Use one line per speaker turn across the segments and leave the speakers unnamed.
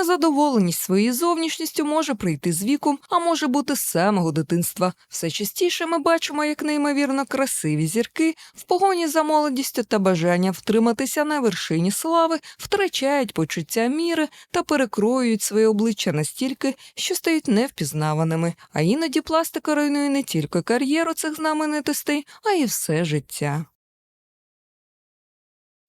Незадоволеність своєю зовнішністю може прийти з віком, а може бути з самого дитинства. Все частіше ми бачимо, як неймовірно красиві зірки в погоні за молодістю та бажання втриматися на вершині слави, втрачають почуття міри та перекроюють своє обличчя настільки, що стають невпізнаваними. А іноді пластика руйнує не тільки кар'єру цих знаменитостей, а й все життя.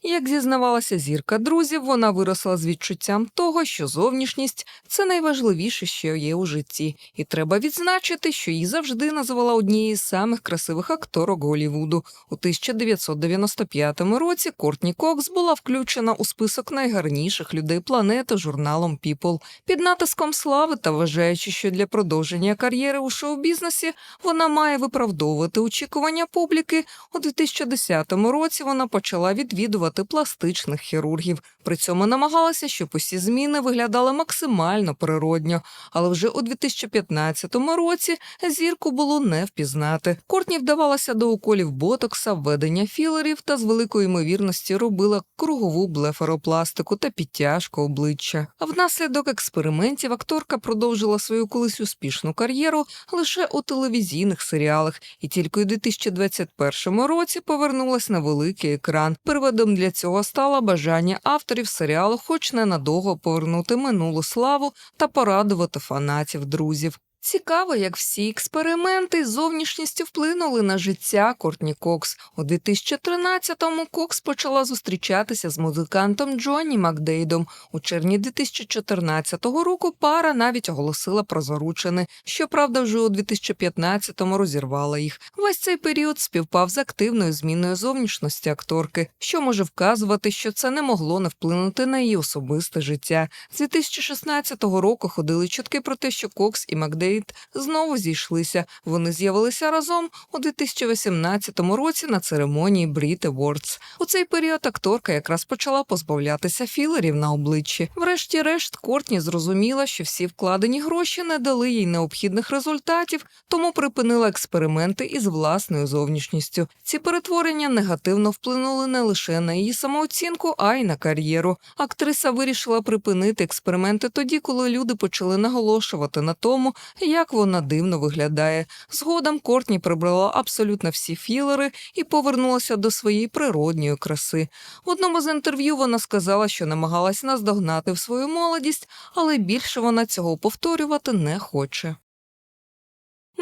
Як зізнавалася зірка друзів, вона виросла з відчуттям того, що зовнішність це найважливіше, що є у житті, і треба відзначити, що її завжди називала однією з самих красивих акторок Голлівуду. У 1995 році Кортні Кокс була включена у список найгарніших людей планети журналом People. Під натиском слави та вважаючи, що для продовження кар'єри у шоу-бізнесі вона має виправдовувати очікування публіки. У 2010 році вона почала відвідувати пластичних хірургів. При цьому намагалася, щоб усі зміни виглядали максимально природньо. Але вже у 2015 році зірку було не впізнати. Кортні вдавалася до уколів ботокса, введення філерів та з великою ймовірності робила кругову блефаропластику та підтяжку обличчя. А внаслідок експериментів акторка продовжила свою колись успішну кар'єру лише у телевізійних серіалах, і тільки у 2021 році повернулась на великий екран. Приводом для цього стало бажання авторів серіалу, хоч ненадовго повернути минулу славу та порадувати фанатів друзів. Цікаво, як всі експерименти з зовнішністю вплинули на життя Кортні Кокс. У 2013-му Кокс почала зустрічатися з музикантом Джонні Макдейдом. У червні 2014 року пара навіть оголосила про заручини. Щоправда, вже у 2015-му розірвала їх. Весь цей період співпав з активною зміною зовнішності акторки, що може вказувати, що це не могло не вплинути на її особисте життя. З 2016 року ходили чутки про те, що Кокс і Макдейд Дейт знову зійшлися. Вони з'явилися разом у 2018 році на церемонії Brit Awards. У цей період акторка якраз почала позбавлятися філерів на обличчі. Врешті-решт, Кортні зрозуміла, що всі вкладені гроші не дали їй необхідних результатів, тому припинила експерименти із власною зовнішністю. Ці перетворення негативно вплинули не лише на її самооцінку, а й на кар'єру. Актриса вирішила припинити експерименти тоді, коли люди почали наголошувати на тому, як вона дивно виглядає. Згодом Кортні прибрала абсолютно всі філери і повернулася до своєї природньої краси. В одному з інтерв'ю вона сказала, що намагалась наздогнати в свою молодість, але більше вона цього повторювати не хоче.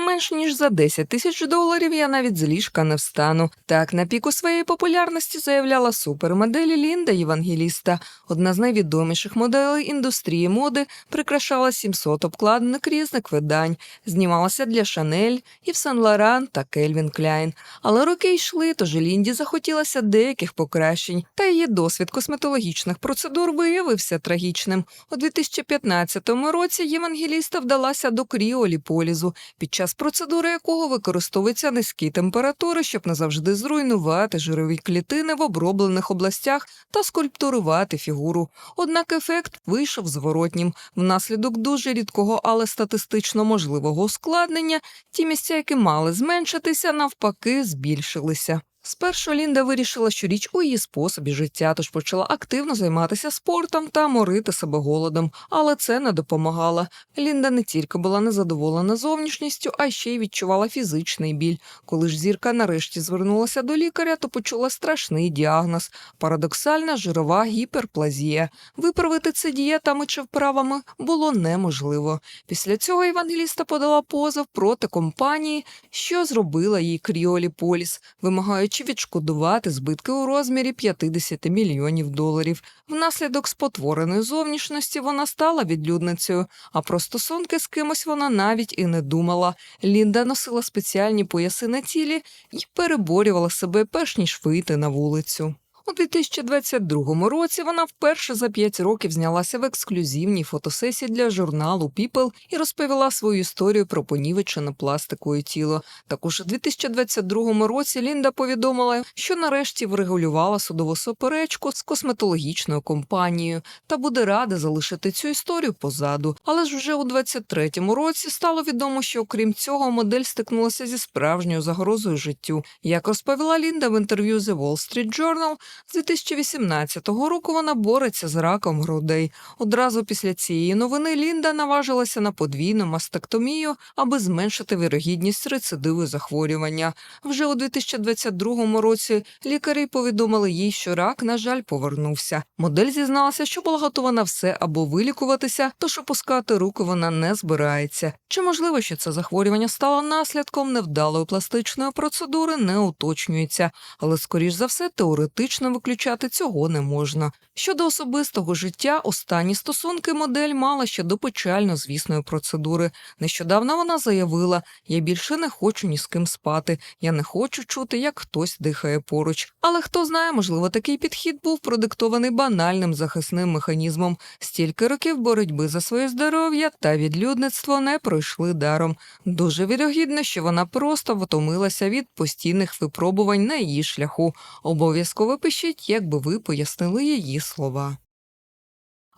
Менш ніж за 10 тисяч доларів я навіть з ліжка не встану. Так на піку своєї популярності заявляла супермоделі Лінда Євангеліста. Одна з найвідоміших моделей індустрії моди прикрашала 700 обкладинок різних видань, знімалася для Шанель, Ів Сан Лоран та Кельвін Кляйн. Але роки йшли, тож Лінді захотілося деяких покращень, та її досвід косметологічних процедур виявився трагічним. У 2015 році Євангеліста вдалася до кріоліполізу, під час процедури якого використовуються низькі температури, щоб назавжди зруйнувати жирові клітини в оброблених областях та скульптурувати фігуру. Однак ефект вийшов зворотнім. Внаслідок дуже рідкого, але статистично можливого ускладнення, ті місця, які мали зменшитися, навпаки, збільшилися. Спершу Лінда вирішила, що річ у її способі життя, тож почала активно займатися спортом та морити себе голодом, але це не допомагало. Лінда не тільки була незадоволена зовнішністю, а ще й відчувала фізичний біль. Коли ж зірка нарешті звернулася до лікаря, то почула страшний діагноз парадоксальна жирова гіперплазія. Виправити це дієтами чи вправами було неможливо. Після цього Євангеліста подала позов проти компанії, що зробила їй кріоліполіс, вимагаючи відшкодувати збитки у розмірі 50 мільйонів доларів. Внаслідок спотвореної зовнішності вона стала відлюдницею, а про стосунки з кимось вона навіть і не думала. Лінда носила спеціальні пояси на тілі і переборювала себе перш ніж вийти на вулицю. У 2022 році вона вперше за п'ять років знялася в ексклюзивній фотосесії для журналу People і розповіла свою історію про понівечене пластикою тіло. Також у 2022 році Лінда повідомила, що нарешті врегулювала судову суперечку з косметологічною компанією та буде рада залишити цю історію позаду. Але ж вже у 2023 році стало відомо, що окрім цього модель стикнулася зі справжньою загрозою життю. Як розповіла Лінда в інтерв'ю The Wall Street Journal, З 2018 року вона бореться з раком грудей. Одразу після цієї новини Лінда наважилася на подвійну мастектомію, аби зменшити вірогідність рецидиву захворювання. Вже у 2022 році лікарі повідомили їй, що рак, на жаль, повернувся. Модель зізналася, що була готова на все або вилікуватися, тож опускати руки вона не збирається. Чи можливо, що це захворювання стало наслідком невдалої пластичної процедури, не уточнюється, але скоріш за все теоретично виключати цього не можна. Щодо особистого життя, останні стосунки модель мала ще до печально звісної процедури. Нещодавно вона заявила: я більше не хочу ні з ким спати, я не хочу чути, як хтось дихає поруч. Але хто знає, можливо, такий підхід був продиктований банальним захисним механізмом. Стільки років боротьби за своє здоров'я та відлюдництво не пройшли даром. Дуже вірогідно, що вона просто втомилася від постійних випробувань на її шляху. Обов'язково пишіть, як би ви пояснили її слова.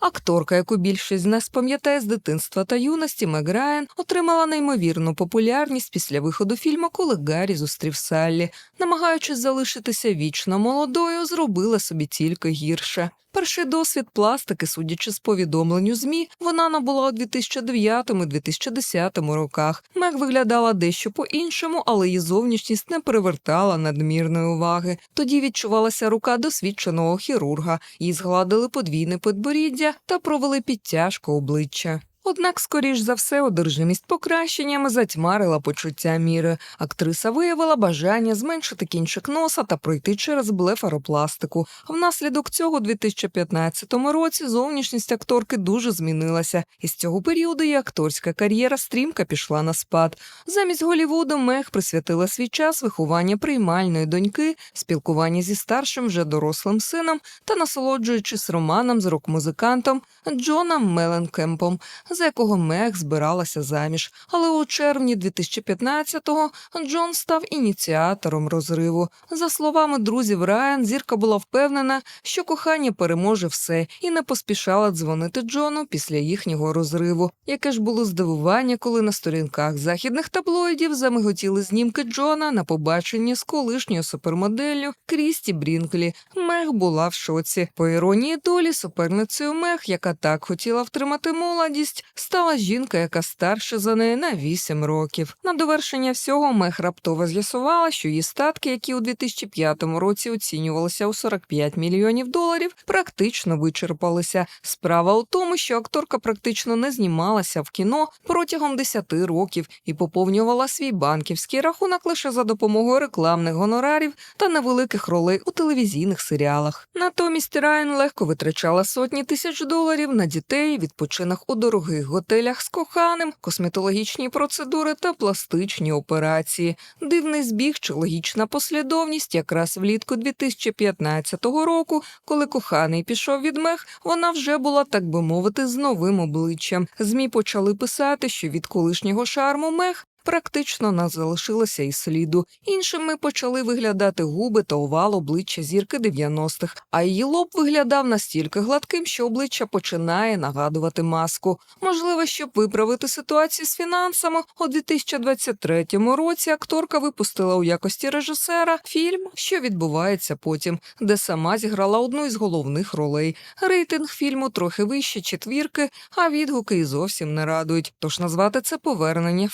Акторка, яку більшість з нас пам'ятає з дитинства та юності, Мег Райан, отримала неймовірну популярність після виходу фільму Коли Гаррі зустрів Саллі. Намагаючись залишитися вічно молодою, зробила собі тільки гірше. Перший досвід пластики, судячи з повідомленню ЗМІ, вона набула у 2009-2010 роках. Мег виглядала дещо по-іншому, але її зовнішність не перевертала надмірної уваги. Тоді відчувалася рука досвідченого хірурга, їй згладили подвійне підборіддя та провели підтяжку обличчя. Однак, скоріш за все, одержимість покращеннями затьмарила почуття міри. Актриса виявила бажання зменшити кінчик носа та пройти через блефаропластику. Внаслідок цього, у 2015 році, зовнішність акторки дуже змінилася, і з цього періоду її акторська кар'єра стрімко пішла на спад. Замість Голівуду Мег присвятила свій час вихованню приймальної доньки, спілкування зі старшим вже дорослим сином та насолоджуючись романом з рок-музикантом Джоном Меленкемпом за якого Мег збиралася заміж. Але у червні 2015-го Джон став ініціатором розриву. За словами друзів Райан, зірка була впевнена, що кохання переможе все, і не поспішала дзвонити Джону після їхнього розриву. Яке ж було здивування, коли на сторінках західних таблоїдів замиготіли знімки Джона на побаченні з колишньою супермоделлю Крісті Брінклі. Мег була в шоці. По іронії долі, суперницею Мег, яка так хотіла втримати молодість, стала жінка, яка старша за неї на 8 років. На довершення всього Мех раптово з'ясувала, що її статки, які у 2005 році оцінювалися у 45 мільйонів доларів, практично вичерпалися. Справа у тому, що акторка практично не знімалася в кіно протягом 10 років і поповнювала свій банківський рахунок лише за допомогою рекламних гонорарів та невеликих ролей у телевізійних серіалах. Натомість Райан легко витрачала сотні тисяч доларів на дітей, відпочинок у дорогих готелях з коханим, косметологічні процедури та пластичні операції. Дивний збіг чи логічна послідовність якраз влітку 2015 року, коли коханий пішов від мех, вона вже була, так би мовити, з новим обличчям. Змі почали писати, що від колишнього шарму мех Практично не залишилося і сліду. Іншими почали виглядати губи та овал обличчя зірки 90-х, а її лоб виглядав настільки гладким, що обличчя починає нагадувати маску. Можливо, щоб виправити ситуацію з фінансами, у 2023 році акторка випустила у якості режисера фільм, що відбувається потім, де сама зіграла одну із головних ролей. Рейтинг фільму трохи вище четвірки, а відгуки і зовсім не радують. Тож назвати це повернення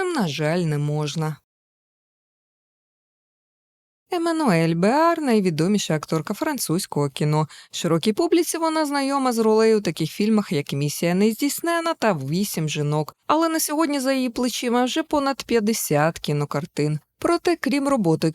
феєричне на жаль, не можна. Еммануель Беар найвідоміша акторка французького кіно. Широкій публіці вона знайома з ролею у таких фільмах, як Місія нездійснена та Вісім жінок. Але на сьогодні за її плечима вже понад 50 кінокартин. Проте, крім роботи у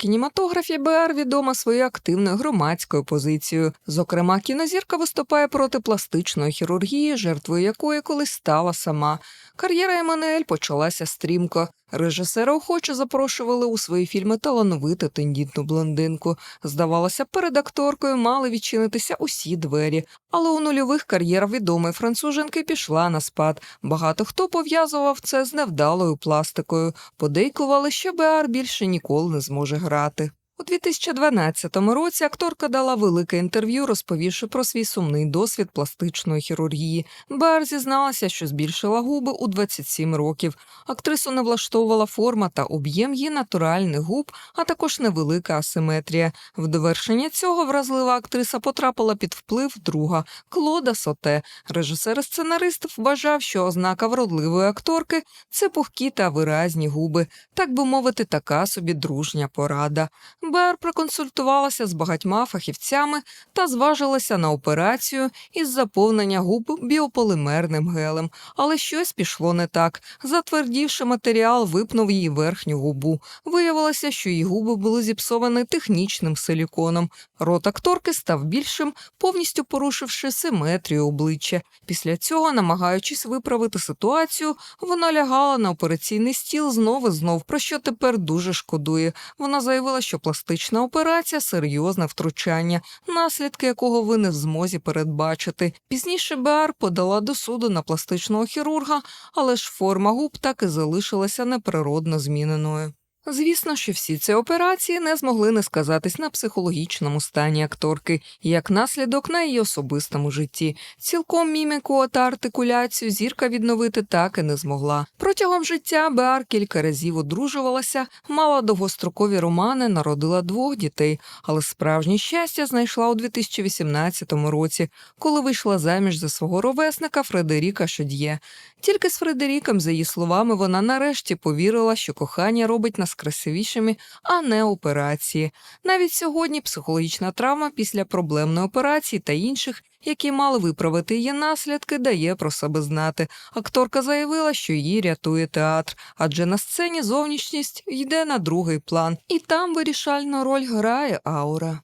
БР відома своєю активною громадською позицією. Зокрема, кінозірка виступає проти пластичної хірургії, жертвою якої колись стала сама. Кар'єра Еммануель почалася стрімко. Режисери охоче запрошували у свої фільми талановиту тендітну блондинку. Здавалося, перед акторкою мали відчинитися усі двері, але у нульових кар'єра відомої француженки пішла на спад. Багато хто пов'язував це з невдалою пластикою. Подейкували, що Беар більше ніколи не зможе грати. У 2012 році акторка дала велике інтерв'ю, розповівши про свій сумний досвід пластичної хірургії. Бар зізналася, що збільшила губи у 27 років. Актрису не влаштовувала форма та об'єм її натуральних губ, а також невелика асиметрія. В довершення цього вразлива актриса потрапила під вплив друга Клода Соте. Режисер сценарист вважав, що ознака вродливої акторки це пухкі та виразні губи, так би мовити, така собі дружня порада. Бер проконсультувалася з багатьма фахівцями та зважилася на операцію із заповнення губ біополимерним гелем, але щось пішло не так. Затвердівши матеріал, випнув її верхню губу. Виявилося, що її губи були зіпсовані технічним силіконом. Рот акторки став більшим, повністю порушивши симетрію обличчя. Після цього, намагаючись виправити ситуацію, вона лягала на операційний стіл знову і знов, про що тепер дуже шкодує. Вона заявила, що пластична операція серйозне втручання, наслідки якого ви не в змозі передбачити. Пізніше Беар подала до суду на пластичного хірурга, але ж форма губ так і залишилася неприродно зміненою. Звісно, що всі ці операції не змогли не сказатись на психологічному стані акторки, як наслідок на її особистому житті. Цілком міміку та артикуляцію зірка відновити так і не змогла. Протягом життя Беар кілька разів одружувалася, мала довгострокові романи, народила двох дітей, але справжнє щастя знайшла у 2018 році, коли вийшла заміж за свого ровесника Фредеріка Шод'є. Тільки з Фредеріком, за її словами, вона нарешті повірила, що кохання робить нас красивішими, а не операції. Навіть сьогодні психологічна травма після проблемної операції та інших, які мали виправити її наслідки, дає про себе знати. Акторка заявила, що її рятує театр, адже на сцені зовнішність йде на другий план, і там вирішальну роль грає аура.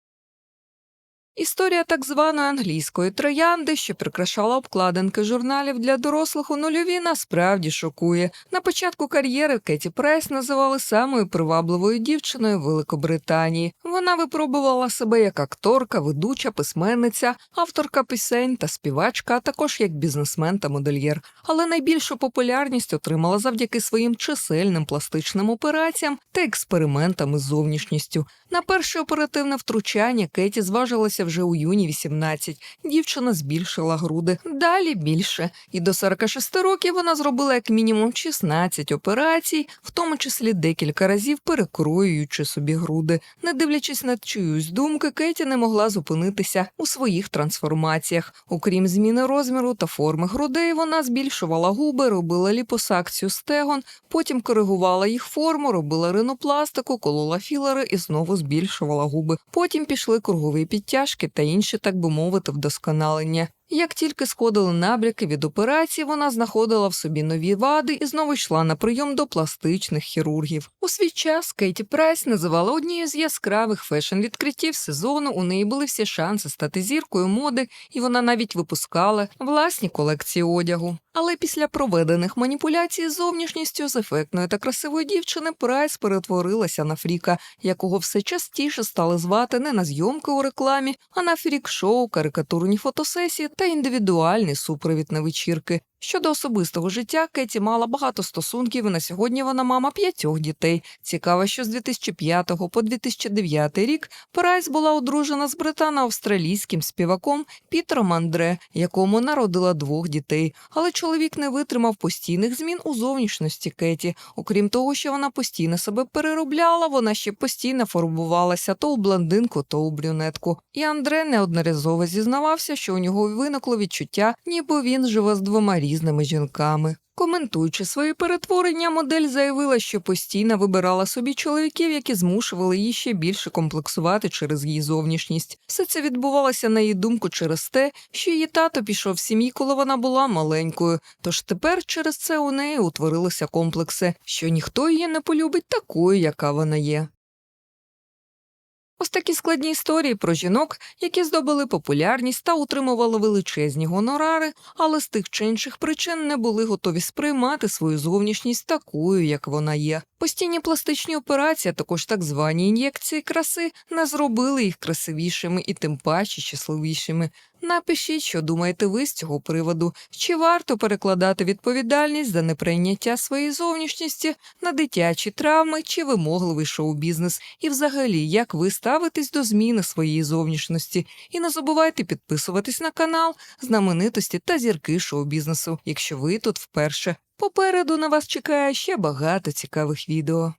Історія так званої англійської троянди, що прикрашала обкладинки журналів для дорослих у нульові, насправді шокує. На початку кар'єри Кеті Прайс називали самою привабливою дівчиною Великобританії. Вона випробувала себе як акторка, ведуча, письменниця, авторка пісень та співачка, а також як бізнесмен та модельєр. Але найбільшу популярність отримала завдяки своїм чисельним пластичним операціям та експериментам із зовнішністю. На перше оперативне втручання Кеті зважилася вже у юні 18. Дівчина збільшила груди, далі більше. І до 46 років вона зробила як мінімум 16 операцій, в тому числі декілька разів перекроюючи собі груди. Не дивлячись на чиюсь думки, Кеті не могла зупинитися у своїх трансформаціях. Окрім зміни розміру та форми грудей, вона збільшувала губи, робила ліпосакцію стегон, потім коригувала їх форму, робила ринопластику, колола філери і знову збільшувала губи. Потім пішли кругові підтяжки та інші, так би мовити, вдосконалення. Як тільки сходили набряки від операції, вона знаходила в собі нові вади і знову йшла на прийом до пластичних хірургів. У свій час Кейті Прайс називала однією з яскравих фешн-відкриттів сезону. У неї були всі шанси стати зіркою моди, і вона навіть випускала власні колекції одягу. Але після проведених маніпуляцій з зовнішністю з ефектної та красивої дівчини Прайс перетворилася на фріка, якого все частіше стали звати не на зйомки у рекламі, а на фрік-шоу, карикатурні фотосесії та індивідуальний супровід на вечірки. Щодо особистого життя, Кеті мала багато стосунків, і на сьогодні вона мама п'ятьох дітей. Цікаво, що з 2005 по 2009 рік Прайс була одружена з британо-австралійським співаком Пітером Андре, якому народила двох дітей. Але чоловік не витримав постійних змін у зовнішності Кеті. Окрім того, що вона постійно себе переробляла, вона ще постійно фарбувалася то у блондинку, то у брюнетку. І Андре неодноразово зізнавався, що у нього виникло відчуття, ніби він живе з двома різними жінками. Коментуючи свої перетворення, модель заявила, що постійно вибирала собі чоловіків, які змушували її ще більше комплексувати через її зовнішність. Все це відбувалося на її думку через те, що її тато пішов з сім'ї, коли вона була маленькою. Тож тепер через це у неї утворилися комплекси, що ніхто її не полюбить такою, яка вона є. Ось такі складні історії про жінок, які здобули популярність та утримували величезні гонорари, але з тих чи інших причин не були готові сприймати свою зовнішність такою, як вона є. Постійні пластичні операції, а також так звані ін'єкції краси, не зробили їх красивішими і тим паче щасливішими. Напишіть, що думаєте ви з цього приводу, чи варто перекладати відповідальність за неприйняття своєї зовнішності на дитячі травми чи вимогливий шоу-бізнес, і взагалі, як ви ставитесь до зміни своєї зовнішності. І не забувайте підписуватись на канал, знаменитості та зірки шоу-бізнесу, якщо ви тут вперше. Попереду на вас чекає ще багато цікавих відео.